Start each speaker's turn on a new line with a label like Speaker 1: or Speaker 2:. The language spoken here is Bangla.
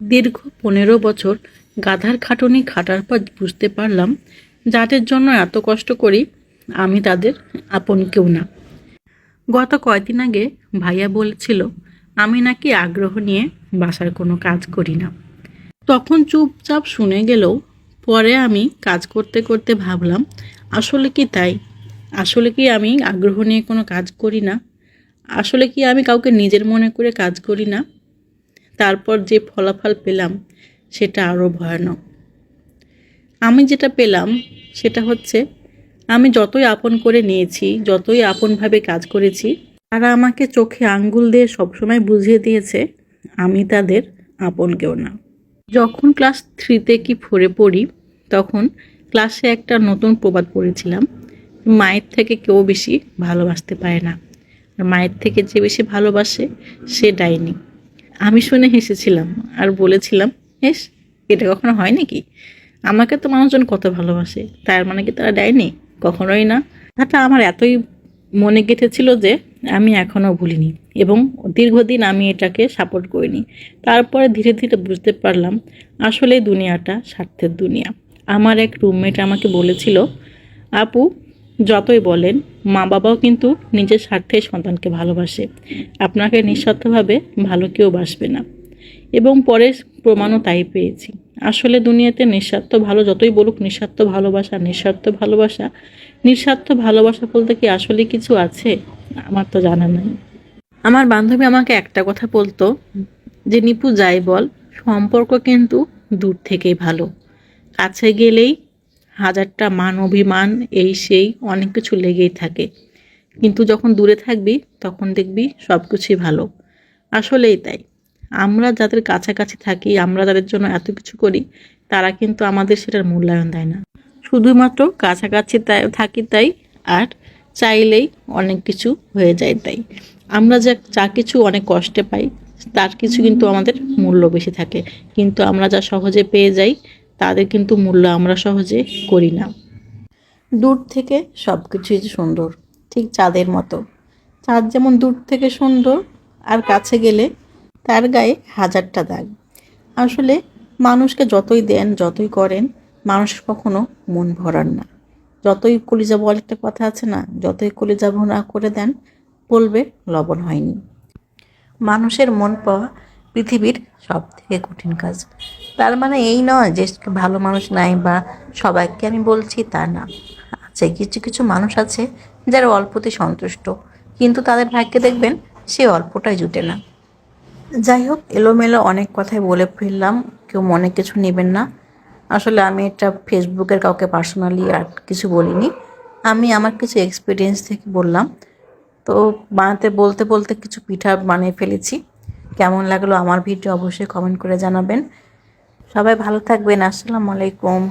Speaker 1: দীর্ঘ পনেরো বছর গাধার খাটুনি খাটার পর বুঝতে পারলাম যাদের জন্য এত কষ্ট করি, আমি তাদের আপন কেউ না। গত কয়দিন আগে ভাইয়া বলেছিল, আমি নাকি আগ্রহ নিয়ে বাসার কোনো কাজ করি না। তখন চুপচাপ শুনে গেলেও পরে আমি কাজ করতে করতে ভাবলাম, আসলে কি তাই? আসলে কি আমি আগ্রহ নিয়ে কোনো কাজ করি না? আসলে কি আমি কাউকে নিজের মনে করে কাজ করি না? তারপর যে ফলাফল পেলাম, সেটা আরও ভয়ানক। আমি যেটা পেলাম, সেটা হচ্ছে আমি যতই আপন করে নিয়েছি, যতই আপনভাবে কাজ করেছি, তারা আমাকে চোখে আঙ্গুল দিয়ে সবসময় বুঝিয়ে দিয়েছে, আমি তাদের আপন কেউ না। যখন ক্লাস থ্রিতে কি ফোরে পড়ি, তখন ক্লাসে একটা নতুন প্রবাদ পড়েছিলাম, মায়ের থেকে কেউ বেশি ভালোবাসতে পারে না। আর মায়ের থেকে যে বেশি ভালোবাসে, সে ডাইনি। আমি শুনে হেসেছিলাম আর বলেছিলাম, হেস, এটা কখনো হয় নাকি? আমাকে তো মানুষজন কত ভালোবাসে, তার মানে কি তারা দেয়নি? কখনোই না। কথাটা আমার এতই মনে গেঁথেছিল যে আমি এখনও ভুলিনি এবং দীর্ঘদিন আমি এটাকে সাপোর্ট করিনি। তারপরে ধীরে ধীরে বুঝতে পারলাম আসলে দুনিয়াটা স্বার্থের দুনিয়া। আমার এক রুমমেট আমাকে বলেছিল, আপু যতই বলেন মা বাবাও কিন্তু নিজের স্বার্থে সন্তানকে ভালোবাসে। আপনাকে নিঃস্বার্থভাবে ভালো কেউ বাসবে না। এবং পরে প্রমাণও তাই পেয়েছি। আসলে দুনিয়াতে নিঃস্বার্থ ভালো যতই বলুক, নিঃস্বার্থ ভালোবাসা নিঃস্বার্থ ভালোবাসা নিঃস্বার্থ ভালোবাসা বলতে কি আসলে কিছু আছে? আমার তো জানা নাই। আমার বান্ধবী আমাকে একটা কথা বলতো, যে, নিপু, যাই বল, সম্পর্ক কিন্তু দূর থেকেই ভালো। কাছে গেলেই হাজারটা মান, অভিমান, এই সেই অনেক কিছু লেগেই থাকে। কিন্তু যখন দূরে থাকবি, তখন দেখবি সব কিছুই ভালো। আসলেই তাই। আমরা যাদের কাছাকাছি থাকি, আমরা তাদের জন্য এত কিছু করি, তারা কিন্তু আমাদের সেটার মূল্যায়ন দেয় না। শুধুমাত্র কাছাকাছি তাই, থাকি তাই, আর চাইলেই অনেক কিছু হয়ে যায় তাই। আমরা যা যা কিছু অনেক কষ্টে পাই, তার কিছু কিন্তু আমাদের মূল্য বেশি থাকে। কিন্তু আমরা যা সহজে পেয়ে যাই তাদের কিন্তু মূল্য আমরা সহজে করি না। দূর থেকে সব কিছুই সুন্দর, ঠিক চাঁদের মতো। চাঁদ যেমন দূর থেকে সুন্দর, আর কাছে গেলে তার গায়ে হাজারটা দাগ। আসলে মানুষকে যতই দেন, যতই করেন, মানুষ কখনো মন ভরান না। যতই কলিজা বল একটা কথা আছে না, যতই কলিজা ভুনা করে দেন, বলবে লবণ হয়নি। মানুষের মন পাওয়া পৃথিবীর সব থেকে কঠিন কাজ। তার মানে এই নয় যে ভালো মানুষ নাই বা সবাইকে আমি বলছি তা না। আছে কিছু কিছু মানুষ আছে যারা অল্পতে সন্তুষ্ট, কিন্তু তাদের ভাগ্যে দেখবেন সে অল্পটাই জুটে না। যাই হোক, এলোমেলো অনেক কথাই বলে ফেললাম, কেউ মনে কিছু নেবেন না। আসলে আমি এটা ফেসবুকের কাউকে পার্সোনালি আর কিছু বলিনি। আমি আমার কিছু এক্সপিরিয়েন্স থেকে বললাম। তো বানাতে, বলতে বলতে কিছু পিঠা বানিয়ে ফেলেছি। কেমন লাগল আমার ভিডিও অবশ্যই কমেন্ট করে জানাবেন। সবাই ভালো থাকবেন আসসালামু আলাইকুম।